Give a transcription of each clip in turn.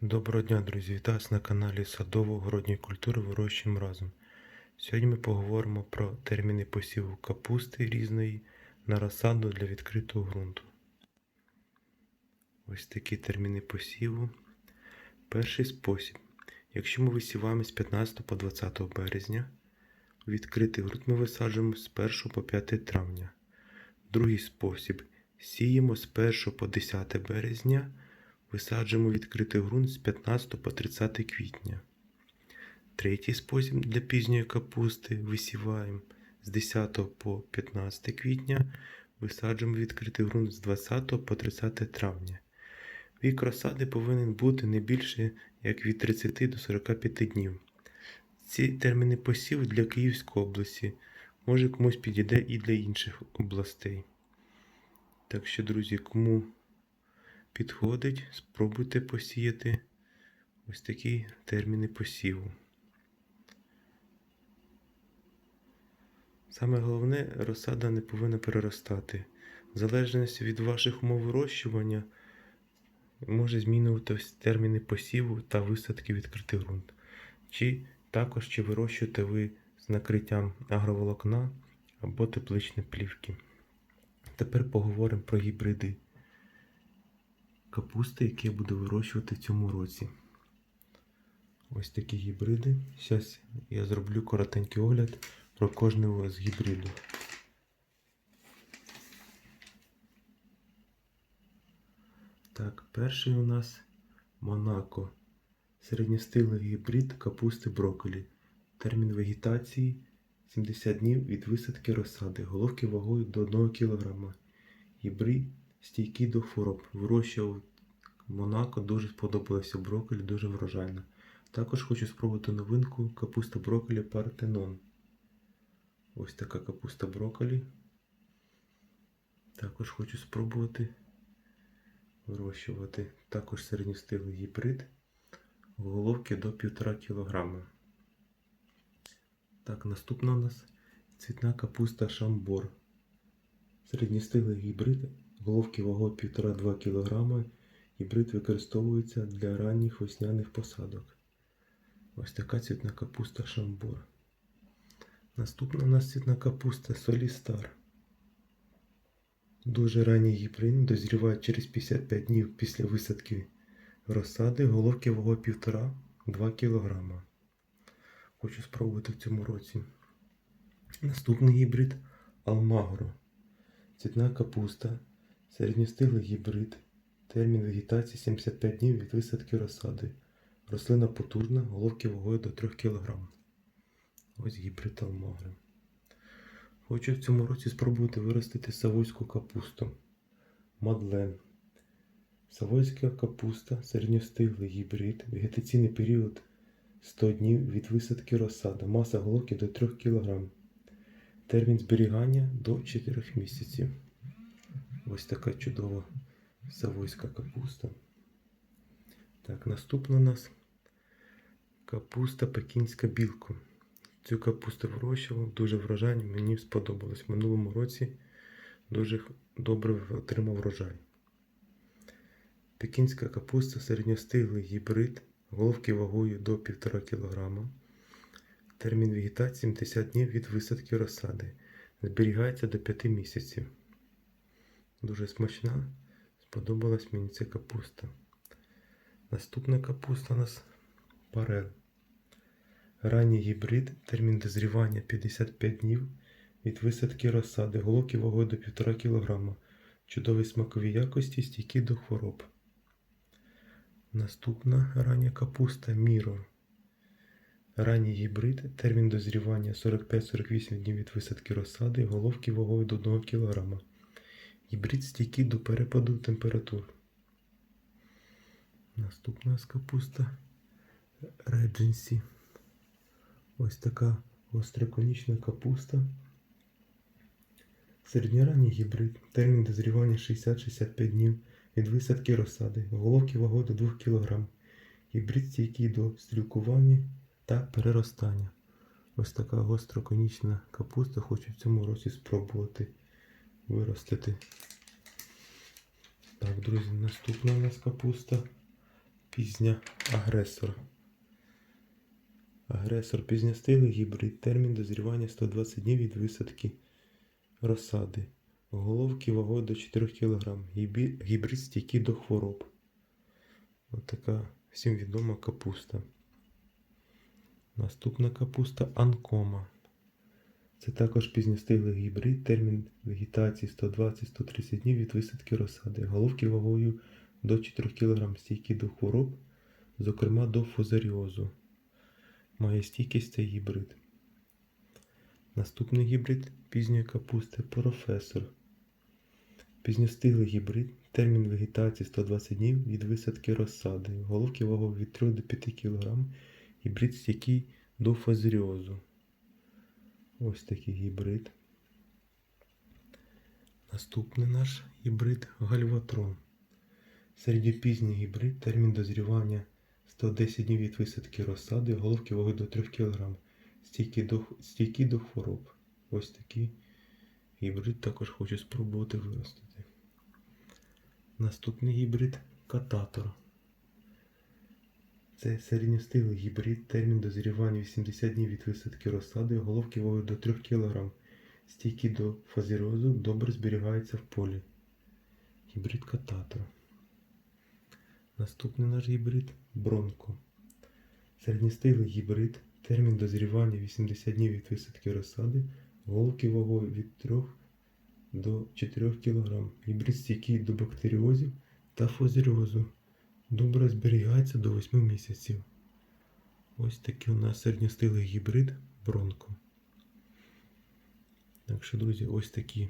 Доброго дня, друзі! Вітаю вас на каналі Садово-городньої культури Вирощуємо разом. Сьогодні ми поговоримо про терміни посіву капусти різної на розсаду для відкритого ґрунту. Ось такі терміни посіву. Перший спосіб. Якщо ми висіваємо з 15 по 20 березня, відкритий ґрунт ми висаджуємо з 1 по 5 травня. Другий спосіб. Сіємо з 1 по 10 березня. Висаджуємо відкритий ґрунт з 15 по 30 квітня. Третій спосіб для пізньої капусти висіваємо з 10 по 15 квітня. Висаджуємо відкритий ґрунт з 20 по 30 травня. Вік розсади повинен бути не більше як від 30 до 45 днів. Ці терміни посіву для Київської області. Може комусь підійде і для інших областей. Так що, друзі, кому підходить, спробуйте посіяти ось такі терміни посіву. Саме головне, розсада не повинна переростати. В залежності від ваших умов вирощування може змінюватися терміни посіву та висадки відкритий ґрунт. Чи також чи вирощуєте ви з накриттям агроволокна або тепличної плівки. Тепер поговоримо про гібриди капусти, які я буду вирощувати в цьому році. Ось такі гібриди. Зараз я зроблю коротенький огляд про кожного з гібридів. Так, перший у нас Монако. Середньостилий гібрид капусти брокколі. Термін вегетації 70 днів від висадки розсади. Головки вагою до 1 кг. Гібрид стійкий до хвороб. Вирощував Монако, дуже сподобалося брокколі, дуже врожайно. Також хочу спробувати новинку капуста брокколі Партенон. Ось така капуста брокколі. Також хочу спробувати вирощувати. Також середньостиглий гібрид. Головки до 1,5 кг. Так, наступна у нас цвітна капуста Шамбор. Середньостиглий гібрид. Головки вагою 1,5-2 кг. Гібрид використовується для ранніх весняних посадок. Ось така цвітна капуста Шамбор. Наступна у нас цвітна капуста Солістар. Дуже ранній гібрид дозріває через 55 днів після висадки розсади. Головки вагою 1,5-2 кг. Хочу спробувати в цьому році. Наступний гібрид Алмагро. Цвітна капуста. Середньостиглий гібрид. Термін вегетації 75 днів від висадки розсади. Рослина потужна, головки вагою до 3 кг. Ось гібрид Алмагро. Хочу в цьому році спробувати виростити савойську капусту. Мадлен. Савойська капуста середньостиглий гібрид. Вегетаційний період 100 днів від висадки розсади. Маса головки до 3 кг. Термін зберігання до 4 місяців. Ось така чудова савойська капуста. Так, наступна у нас капуста пекінська білка. Цю капусту вирощував, дуже врожайна, мені сподобалось. В минулому році дуже добре отримав врожай. Пекінська капуста середньостиглий гібрид, головки вагою до 1,5 кг. Термін вегетації 70 днів від висадки розсади. Зберігається до 5 місяців. Дуже смачна. Сподобалась мені ця капуста. Наступна капуста у нас парел. Ранній гібрид, термін дозрівання 55 днів від висадки розсади, головки вагою до 1,5 кг. Чудові смакові якості, стійкі до хвороб. Наступна рання капуста Міро. Ранній гібрид, термін дозрівання 45-48 днів від висадки розсади, головки вагою до 1 кг. Гібрид стійкий до перепаду температур. Наступна з капуста Редженсі. Ось така остроконічна капуста. Середньоранній гібрид. Термін дозрівання 60-65 днів від висадки розсади. Головки вагою до 2 кг. Гібрид стійкий до стрілкування та переростання. Ось така гостроконічна капуста. Хочу в цьому році спробувати виростити. Так, друзі, наступна у нас капуста Пізня агресор. Агресор пізньостилий гібрид. Термін дозрівання 120 днів від висадки розсади. Головки вагою до 4 кг. Гібрид стійкий до хвороб. Ось така всім відома капуста. Наступна капуста анкома. Це також пізньостиглий гібрид, термін вегетації 120-130 днів від висадки розсади. Головки вагою до 4 кг стійкі до хвороб, зокрема до фузаріозу. Має стійкість цей гібрид. Наступний гібрид пізньої капусти професор. Пізньостиглий гібрид, термін вегетації 120 днів від висадки розсади. Головки вагою від 3 до 5 кг. Гібрид стійкий до фазеріозу. Ось такий гібрид. Наступний наш гібрид гальватрон. Середньопізній гібрид, термін дозрівання 110 днів від висадки розсади, головки ваги до 3 кг. Стійкі до, стійкі до хвороб. Ось такий гібрид також хочу спробувати виростити. Наступний гібрид кататор. Це середньостиглий гібрид, термін дозрівання 80 днів від висадки розсади, головки вагою до 3 кг. Стійкі до фазерозу, добре зберігається в полі. Гібрид кататор. Наступний наш гібрид бронко. Середньостиглий гібрид, термін дозрівання 80 днів від висадки розсади, головки вагою від 3 до 4 кг. Гібрид стійкий до бактеріозів та фузаріозу. Добре зберігається до 8 місяців. Ось такий у нас середньостиглий гібрид бронко. Так що, друзі, ось такі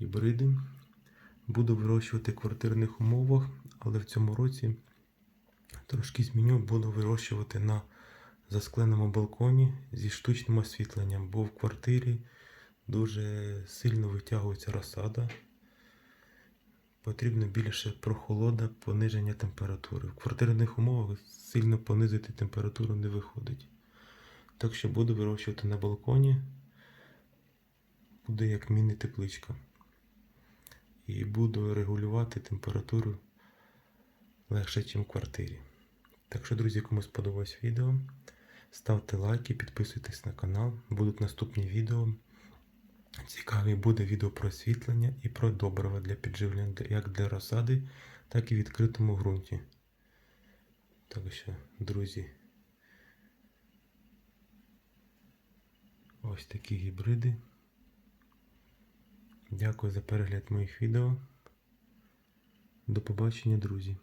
гібриди. Буду вирощувати в квартирних умовах, але в цьому році трошки зміню, буду вирощувати на заскленому балконі зі штучним освітленням, бо в квартирі дуже сильно витягується розсада. Потрібно більше прохолода, пониження температури. В квартирних умовах сильно понизити температуру не виходить. Так що буду вирощувати на балконі. Буде як міні-тепличка. І буду регулювати температуру легше, ніж в квартирі. Так що, друзі, кому сподобалось відео, ставте лайки, підписуйтесь на канал. Будуть наступні відео. Цікаві буде відео про освітлення і про добрива для підживлення як для розсади, так і в відкритому ґрунті. Так що, друзі, ось такі гібриди. Дякую за перегляд моїх відео. До побачення, друзі.